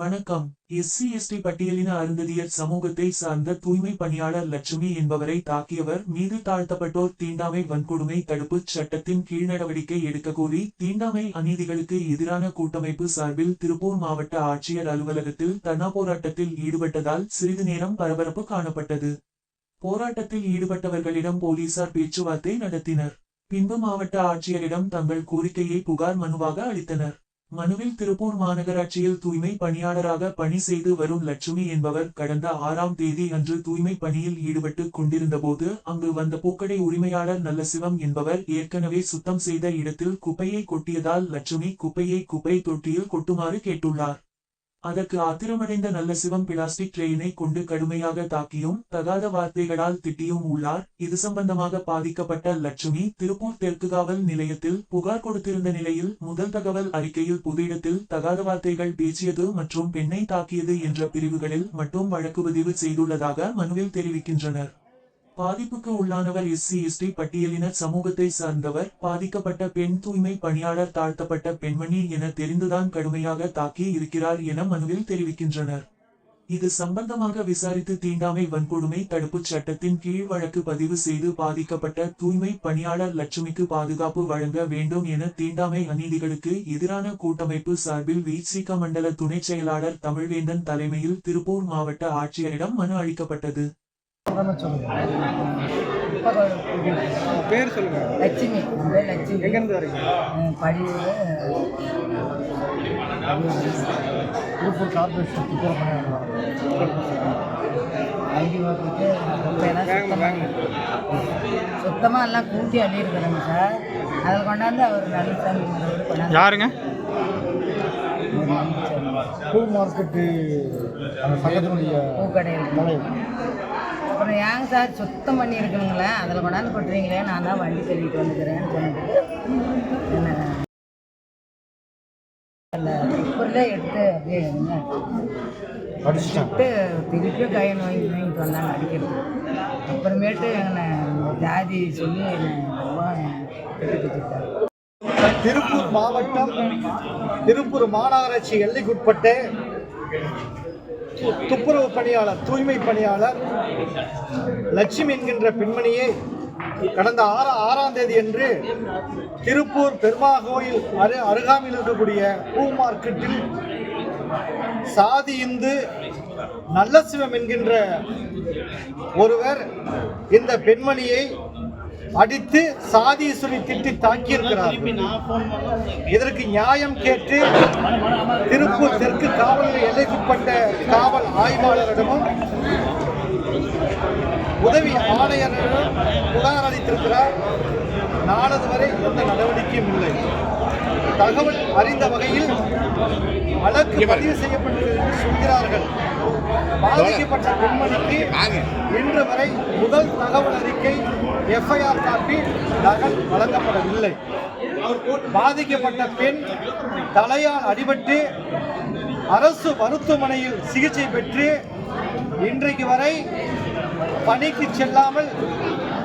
வணக்கம். SC ST பட்டியலின அருந்ததியர் சமூகத்தை சார்ந்த தூய்மை பணியாளர் லட்சுமி என்பவரை தாக்கியவர் மீது தாழ்த்தப்பட்டோர் தீண்டாமை வன்கொடுமை தடுப்பு சட்டத்தின் கீழ் நடவடிக்கை எடுக்க கோரி தீண்டாமை அநீதிகளுக்கு எதிரான கூட்டமைப்பு சார்பில் திருப்பூர் மாவட்ட ஆட்சியர் அலுவலகத்தில் தர்ணா போராட்டத்தில் ஈடுபட்டதால் சிறிது நேரம் பரபரப்பு காணப்பட்டது. போராட்டத்தில் ஈடுபட்டவர்களிடம் போலீசார் பேச்சுவார்த்தை நடத்தினர். பின்பு மாவட்ட ஆட்சியரிடம் தங்கள் கோரிக்கையை புகார் மனுவாக அளித்தனர். மனுவில் திருப்பூர் மாநகராட்சியில் தூய்மை பணியாளராக பணி செய்து வரும் லட்சுமி என்பவர் கடந்த ஆறாம் தேதி அன்று தூய்மை பணியில் ஈடுபட்டு கொண்டிருந்தபோது அங்கு வந்த பூக்கடை உரிமையாளர் நல்லசிவம் என்பவர் ஏற்கனவே சுத்தம் செய்த இடத்தில் குப்பையை கொட்டியதால் லட்சுமி குப்பையை குப்பை தொட்டியில் கொட்டுமாறு கேட்டுள்ளார். அதற்கு ஆத்திரமடைந்த நல்ல சிவம் பிளாஸ்டிக் ட்ரெயினை கொண்டு கடுமையாக தாக்கியும் தகாத வார்த்தைகளால் திட்டியும் உள்ளார். இது சம்பந்தமாக பாதிக்கப்பட்ட லட்சுமி திருப்பூர் தெற்கு காவல் நிலையத்தில் புகார் கொடுத்திருந்த நிலையில் முதல் தகவல் அறிக்கையில் பொது இடத்தில் தகாத வார்த்தைகள் பேசியது மற்றும் பெண்ணை தாக்கியது என்ற பிரிவுகளில் மட்டும் வழக்கு பதிவு செய்துள்ளதாக மனுவில் தெரிவிக்கின்றனர். பாதிப்புக்கு உள்ளானவர் எஸ்சி எஸ்டி பட்டியலினர் சமூகத்தை சார்ந்தவர் பாதிக்கப்பட்ட பெண் தூய்மை பணியாளர் தாழ்த்தப்பட்ட பெண்மணி என தெரிந்துதான் கடுமையாக தாக்கி இருக்கிறார் என மனுவில் தெரிவிக்கின்றனர். இது சம்பந்தமாக விசாரித்து தீண்டாமை வன்கொடுமை தடுப்புச் சட்டத்தின் கீழ் வழக்கு பதிவு செய்து பாதிக்கப்பட்ட தூய்மை பணியாளர் லட்சுமிக்கு பாதுகாப்பு வழங்க வேண்டும் என தீண்டாமை அநீதிகளுக்கு எதிரான கூட்டமைப்பு சார்பில் விசிக மண்டல துணைச் செயலாளர் தமிழ்வேந்தன் தலைமையில் திருப்பூர் மாவட்ட ஆட்சியரிடம் மனு அளிக்கப்பட்டது. பேர் சொல்லுங்க. லட்சுமி. பேர் லட்சுமி. எங்கேருந்து வரீங்க? படியூர் திருப்பூர் கார்பரேஷன் பணியாளர் ஐடி ஒர்க்குக்கு சுத்தமாக எல்லாம் கூட்டி அள்ளியிருக்கிறேங்க சார். அதில் கொண்டாந்து அவர் கொண்டாந்து யாருங்க? பூ மார்க்கெட்டு அந்த சங்கத்தினுடைய பூக்கடையில். தலைவர் அப்புறம் ஏங்க சார் சுத்தம் பண்ணி இருக்கணுங்களே அதில் கொண்டாந்து கொட்டுறீங்களே நான் தான் வண்டி கழுவிட்டு வந்துக்கிறேன்னு அந்த டிப்பரில் எடுத்து அப்படியே விட்டு திருப்பியும் கையை வாங்கி வாங்கிட்டு வந்தாங்க அடிக்கிறது. அப்புறமேட்டு என்னை ஜாதி சொல்லி என்னை ரொம்ப திருப்பூர் மாவட்டம் திருப்பூர் மாநகராட்சி எல்லைக்குட்பட்ட துப்புரவு பணியாளர் தூய்மை பணியாளர் லட்சுமி என்கின்ற பெண்மணியை கடந்த ஆறு ஆறாம் தேதி அன்று திருப்பூர் பெருமா கோயில் அரு அருகாமையில் இருக்கக்கூடிய பூ மார்க்கெட்டில் சாதி இந்து நல்ல சிவம் என்கின்ற ஒருவர் இந்த பெண்மணியை அடித்து சாதி சொல்லி திட்டி தாக்கியிருக்கிறார் இதற்கு நியாயம் கேட்டு திருப்பூர் தெற்கு காவல் எல்லைக்குட்பட்ட காவல் ஆய்வாளரிடமும் உதவி ஆணையரிடம் புகார் அளித்திருக்கிறார். நாளது வரை எந்த நடவடிக்கையும் இல்லை. தகவல் அறிந்த வகையில் வழக்கு பதிவு செய்யப்பட்டுள்ளது என்று சொல்கிறார்கள். பாதிக்கப்பட்ட பெண்மணிக்கு இன்று வரை முதல் தகவல் அறிக்கை எஃப்ஐஆர் காப்பி நகல் வழங்கப்படவில்லை. பாதிக்கப்பட்ட பெண் தலையால் அடிபட்டு அரசு மருத்துவமனையில் சிகிச்சை பெற்று இன்றைக்கு வரை பணிக்கு செல்லாமல்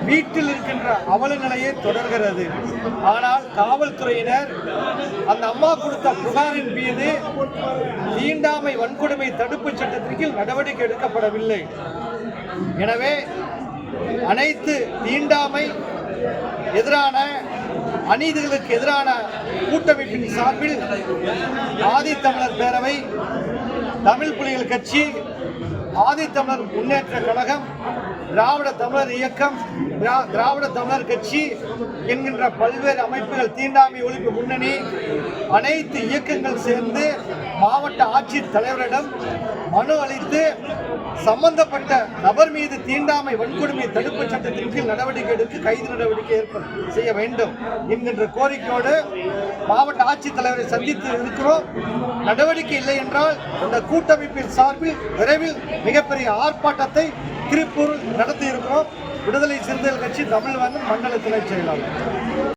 வீட்டில் இருக்கின்ற அவல நிலையை தொடர்கிறது. ஆனால் காவல்துறையினர் அந்த அம்மா கொடுத்த புகாரின் மீது தீண்டாமை வன்கொடுமை தடுப்புச் சட்டத்தின் கீழ் நடவடிக்கை எடுக்கப்படவில்லை. எனவே அனைத்து தீண்டாமை எதிரான அநீதிகளுக்கு எதிரான கூட்டமைப்பின் சார்பில் ஆதித்தமிழர் பேரவை தமிழ் புலிகள் கட்சி ஆதித்தமிழர் முன்னேற்ற கழகம் திராவிட தமிழர் இயக்கம் திரா- திராவிட தமிழர் கட்சி என்கின்ற பல்வேறு அமைப்புகள் தீண்டாமை ஒழிப்பு முன்னணி அனைத்து இயக்கங்கள் சேர்ந்து மாவட்ட ஆட்சித் தலைவரிடம் மனு அளித்து சம்பந்தப்பட்ட நபர் மீது தீண்டாமை வன்கொடுமை தடுப்புச் சட்டத்தின் கீழ் நடவடிக்கை எடுத்து கைது நடவடிக்கை ஏற்ப செய்ய வேண்டும் என்கின்ற கோரிக்கையோடு மாவட்ட ஆட்சித்தலைவரை சந்தித்து இருக்கிறோம். நடவடிக்கை இல்லை என்றால் இந்த கூட்டமைப்பின் சார்பில் விரைவில் மிகப்பெரிய ஆர்ப்பாட்டத்தை திருப்பூரில் நடத்தி இருக்கிறோம். விடுதலை சிறுத்தைகள் கட்சி தமிழ்வந்தன் மண்டல துணை செயலாளர்.